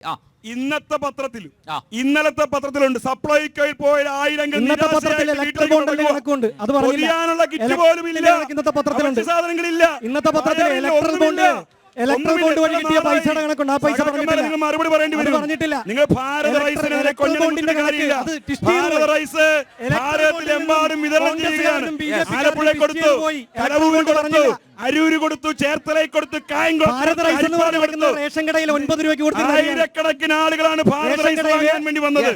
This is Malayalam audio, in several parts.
ആ. ഇന്നത്തെ പത്രത്തിൽ ഇന്നലത്തെ പത്രത്തിലുണ്ട്. സപ്ലൈകോയിൽ പോയ ആയിരങ്ങൾ ഇന്നത്തെ പത്രത്തിൽ ഇലക്ട്രൽ ബോണ്ടിന്റെ കണക്കുണ്ട്. അത് പറഞ്ഞില്ല. പൊതിയാനുള്ള കിറ്റ് പോലും ഇല്ല ഇന്നത്തെ സാധനങ്ങളില്ല. പത്രത്തിൽ ഇലക്ട്രൽ ബോണ്ട് ഇലക്ട്രൽ ബോണ്ട് വഴി കിട്ടിയ പൈസയുടെ? കണക്കുണ്ട് ആ പൈസ പറഞ്ഞിട്ടില്ല നിങ്ങൾ മറുപടി പറയേണ്ടി വരും പറഞ്ഞിട്ടില്ല. ഭാരത റൈസിനെതിരെ കാര്യമില്ല. റൈസ് ഇലക്ട്രൽ ഭാരതത്തിലെമ്പാടും ബോണ്ടിൽ വിതരണം കോൺഗ്രസ്സുകാരും ചെയ്യുകയാണ് ആലപ്പുഴ കൊടുത്തു കൊടുത്തു. അരൂര് കൊടുത്തു ചേർത്തലയിൽ കൊടുത്തു റേഷൻ കടയിൽ ഒൻപത് രൂപയ്ക്ക് ആയിരക്കണക്കിന് ആളുകളാണ് ഭാരത റൈസ് വാങ്ങാൻ വേണ്ടി വന്നത്.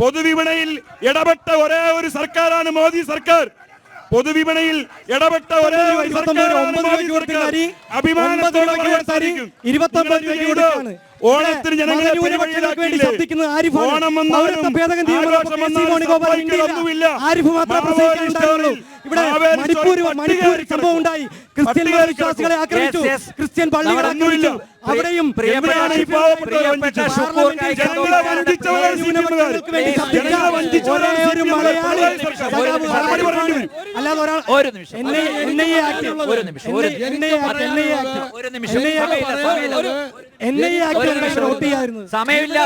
പൊതുവിപണിയിൽ ഇടപെട്ട ഒരേ ഒരു സർക്കാരാണ് മോദി സർക്കാർ പൊതുവിപണിയിൽ ഇടപെട്ട ഒരേ അഭിമാനത്തോടെ ഓണത്തിന് ജനങ്ങളെ വേണ്ടി പരിപാടിയിലാക്കിയില്ലേ? ശബ്ദിക്കുന്ന ആരിഫാണ് ഭേദഗതി. ആരിഫ് മാത്രമേ മാവേലി ഇവിടെ മണിപ്പൂർ മണിപ്പൂർ സംഭവം ഉണ്ടായി ക്രിസ്ത്യൻ വിശ്വാസികളെ ആക്രമിച്ചു. ക്രിസ്ത്യൻ പള്ളികളെ. ആക്രമിച്ചു. അവിടെയും. അല്ലാതെ ഒരാൾ ഒരു നിമിഷം. ഒരു നിമിഷം, ഒരു നിമിഷം. സമയമില്ല,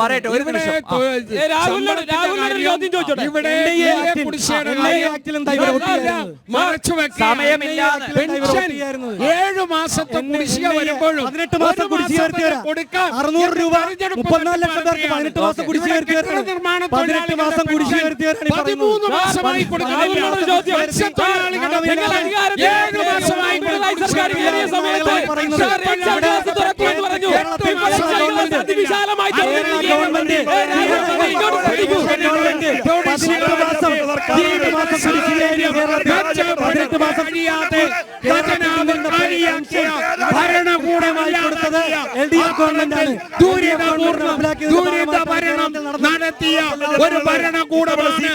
പറയട്ടെ ഒരു നിമിഷം. ഏഴു മാസത്തെ കുടിശ്ശിക വരുമ്പോഴും പതിനെട്ട് മാസം കുടിശ്ശിക കൊടുക്കാം അറുന്നൂറ് രൂപ മുപ്പത്തിനാല് ലക്ഷം പേർക്ക്. പതിനെട്ട് മാസം കുടിശ്ശിക വരുത്തിയവരാണ്. പതിനെട്ട് മാസം കുടിശ്ശിക വരുത്തിയവരാണ് പതിമൂന്ന് മാസമായി കൊടുക്കുന്നില്ല ഏഴ് മാസമായി പറയുന്നത്. ഭരണകൂടമായി കൊടുത്തത് എൽ ഡി എഫ് ഗവൺമെന്റാണ് ദുരിതപൂർണം ദുരിത ഭരണം നടത്തിയ ഒരു ഭരണകൂടമാണ്